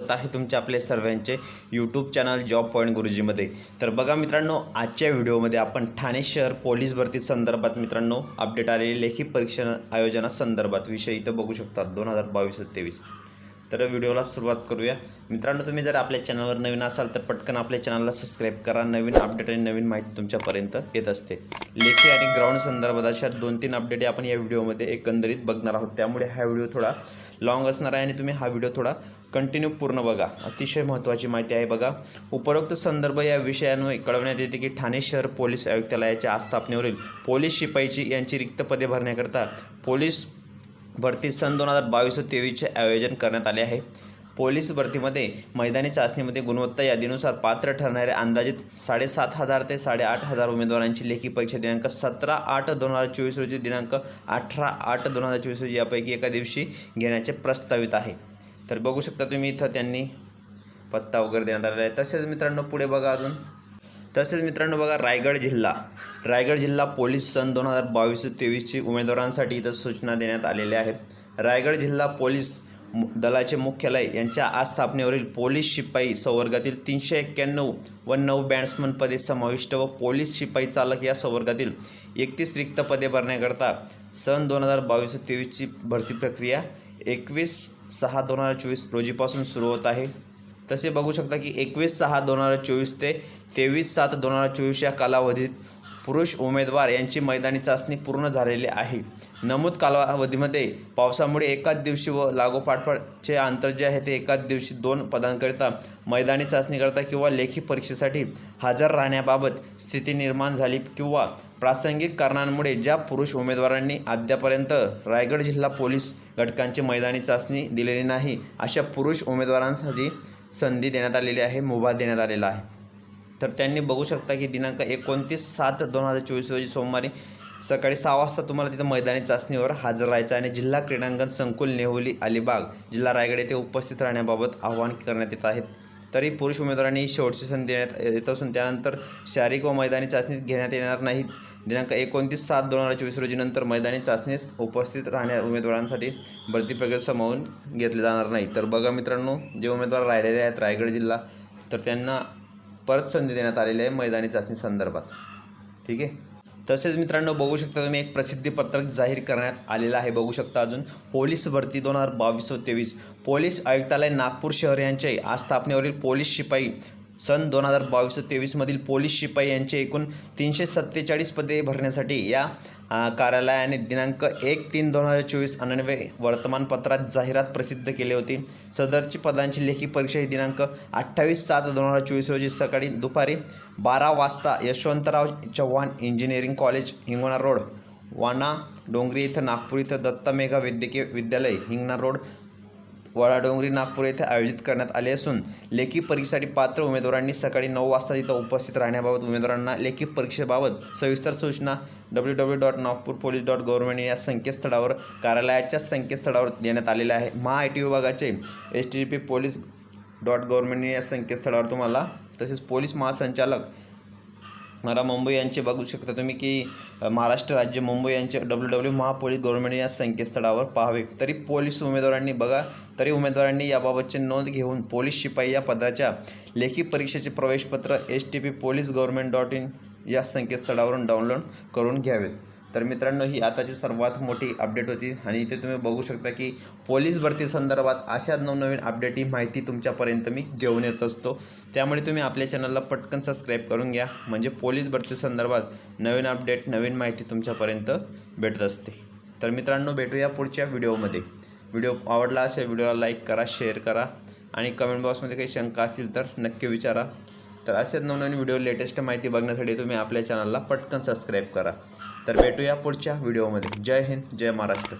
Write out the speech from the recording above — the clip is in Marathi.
आहे तुमचे आपले सर्वांचे यूट्यूब चॅनल जॉब पॉईंट गुरुजीमध्ये. तर बघा मित्रांनो आजच्या व्हिडिओमध्ये आपण ठाणे शहर पोलीस भरती संदर्भात मित्रांनो अपडेट आलेली लेखी परीक्षा आयोजनासंदर्भात विषय इथं बघू शकतात दोन हजार बावीस तेवीस. तर व्हिडिओला सुरुवात करूया. मित्रांनो तुम्ही जर आपल्या चॅनलवर नवीन असाल तर पटकन आपल्या चॅनलला सबस्क्राईब करा. नवीन अपडेट आणि नवीन माहिती तुमच्यापर्यंत येत असते. लेखी आणि ग्राउंड संदर्भात अशा दोन तीन अपडेट आपण या व्हिडिओमध्ये एकंदरीत बघणार आहोत. त्यामुळे हा व्हिडिओ थोडा लॉंग असणार आहे आणि तुम्ही हा व्हिडिओ थोडा कंटिन्यू पूर्ण बघा. अतिशय महत्त्वाची माहिती आहे बघा. उपरोक्त संदर्भ या विषयांवर कळवण्यात येते की ठाणे शहर पोलीस आयुक्तालयाच्या आस्थापनेवरील पोलीस शिपाईची यांची रिक्त पदे भरण्याकरता पोलीस भरती सन दोन हजार बावीस व तेवीसचे आयोजन करण्यात आले आहे. पोलीस भरतीमध्ये मैदानी चाचणीमध्ये गुणवत्ता यादीनुसार पात्र ठरणाऱ्या अंदाजित साडेसात हजार ते साडेआठ हजार उमेदवारांची लेखी परीक्षा दिनांक सतरा आठ दोन हजार चोवीस रोजी दिनांक अठरा आठ दोन हजार चोवीस रोजी यापैकी एका दिवशी घेण्याचे प्रस्तावित आहे. तर बघू शकता तुम्ही इथं त्यांनी पत्ता वगैरे देण्यात आलेला आहे. तसेच मित्रांनो पुढे बघा अजून. तसेच मित्रांनो बघा रायगड जिल्हा. रायगड जिल्हा पोलीस सन दोन हजार बावीस तेवीसची उमेदवारांसाठी इथं सूचना देण्यात आलेल्या आहेत. रायगड जिल्हा पोलीस दलाचे मुख्यालय यांच्या आस्थापनेवरील पोलीस शिपाई संवर्गातील तीनशे एक्क्याण्णव व नऊ बॅट्समन पदे समाविष्ट व पोलीस शिपाई चालक या संवर्गातील एकतीस रिक्त पदे भरण्याकरता सन दोन हजार बावीस तेवीसची भरती प्रक्रिया एकवीस सहा दोन हजार चोवीस रोजीपासून सुरू होत आहे. तसे बघू शकता की एकवीस सहा दोन हजार चोवीस ते तेवीस सात दोन हजार चोवीस या कालावधीत पुरुष उमेदवार यांची मैदानी चाचणी पूर्ण झालेली आहे. नमूद कालावधीमध्ये पावसामुळे एकाच दिवशी व लागोपाठपाठचे अंतर जे आहे ते एकाच दिवशी दोन पदांकरिता मैदानी चाचणीकरता किंवा लेखी परीक्षेसाठी हजर राहण्याबाबत स्थिती निर्माण झाली किंवा प्रासंगिक कारणांमुळे ज्या पुरुष उमेदवारांनी अद्यापर्यंत रायगड जिल्हा पोलीस घटकांची मैदानी चाचणी दिलेली नाही अशा पुरुष उमेदवारांसाठी संधी देण्यात आलेली आहे मुभा देण्यात आलेला आहे. तर त्यांनी बघू शकता की दिनांक एकोणतीस सात दोन हजार चोवीस रोजी सोमवारी सकाळी सहा वाजता तुम्हाला तिथं मैदानी चाचणीवर हजर राहायचं आणि जिल्हा क्रीडांगण संकुल नेहुली अलिबाग जिल्हा रायगड येथे उपस्थित राहण्याबाबत आवाहन करण्यात येत आहेत तरी पुरुष उमेदवारांनी ही शेवटची संधी देण्यात येत असून त्यानंतर शारीरिक व मैदानी चाचणी घेण्यात येणार नाहीत. दिनांक एकोणतीस सात दोन हजार चोवीस रोजी नंतर मैदानी चाचणीस उपस्थित राहण्या उमेदवारांसाठी भरती प्रक्रिया समावून घेतले जाणार नाही. तर बघा मित्रांनो जे उमेदवार राहिलेले आहेत रायगड जिल्हा तर त्यांना परत संधी देण्यात आलेली आहे मैदानी चाचणी संदर्भात. ठीक आहे? तसेच मित्रांनो बघू शकता तुम्ही एक प्रसिद्धीपत्रक जाहीर करण्यात आलेलं आहे. बघू शकता अजून पोलीस भरती दोन हजार बावीस व तेवीस. पोलीस आयुक्तालय नागपूर शहर यांचे आस्थापनेवरील पोलीस शिपाई सन दोन हजार बावीस व तेवीसमधील पोलीस शिपाई यांचे एकूण तीनशे सत्तेचाळीस पदे भरण्यासाठी या कार्यालयाने दिनांक एक तीन दोन हजार चोवीस अन्वये वर्तमानपत्रात जाहिरात प्रसिद्ध केली होती. सदरची पदांची लेखी परीक्षा ही दिनांक अठ्ठावीस सात दोन हजार चोवीस रोजी सकाळी दुपारी बारा वाजता Yashwantrao Chavan engineering college Hingna road Wana Dongri इथं नागपूर इथं दत्ता मेघा वैद्यकीय विद्यालय हिंगणा रोड वडाडोंगरी नागपूर येथे आयोजित करण्यात आले असून लेखी परीक्षेसाठी पात्र उमेदवारांनी सकाळी नऊ वाजता तिथं उपस्थित राहण्याबाबत उमेदवारांना लेखी परीक्षेबाबत सविस्तर सूचना W W dot Nagpur police dot government या संकेतस्थळावर कार्यालयाच्या संकेतस्थळावर देण्यात आलेले आहे महा आय टी विभागाचे H T P police dot government या संकेतस्थळावर तुम्हाला तसेच पोलीस महासंचालक मला मुंबई यांचे बघू शकता तुम्ही की महाराष्ट्र राज्य मुंबई यांचे डब्ल्यू डब्ल्यू महापोलीस गव्हर्नमेंट या संकेतस्थळावर पाहावे. तरी पोलीस उमेदवारांनी बघा तरी उमेदवारांनी याबाबतची नोंद घेऊन पोलीस शिपाई या पदाच्या लेखी परीक्षेचे प्रवेशपत्र S T P police government dot in या संकेतस्थळावरून डाउनलोड करून घ्यावेत. तर मित्रांनो ही आताची सर्वात मोठी अपडेट होती आणि इथे तुम्ही बघू शकता की पोलीस भरती संदर्भात अशा नवनवीन अपडेट ही माहिती तुमच्यापर्यंत मी घेऊन येत असतो. त्यामुळे तुम्ही आपल्या चॅनलला पटकन सबस्क्राईब करून घ्या. म्हणजे पोलीस भरती संदर्भात नवीन अपडेट नवीन माहिती तुमच्यापर्यंत भेटत असते. तर मित्रांनो भेटूया पुढच्या व्हिडिओमध्ये. व्हिडिओ आवडला असेल व्हिडिओला लाईक करा शेअर करा आणि कमेंट बॉक्समध्ये काही शंका असतील तर नक्की विचारा. तर असेच नवनवीन व्हिडिओ लेटेस्ट माहिती बघण्यासाठी तुम्ही आपल्या चॅनलला पटकन सबस्क्राईब करा. तर भेटूया पुढच्या व्हिडिओमध्ये जय हिंद जय महाराष्ट्र.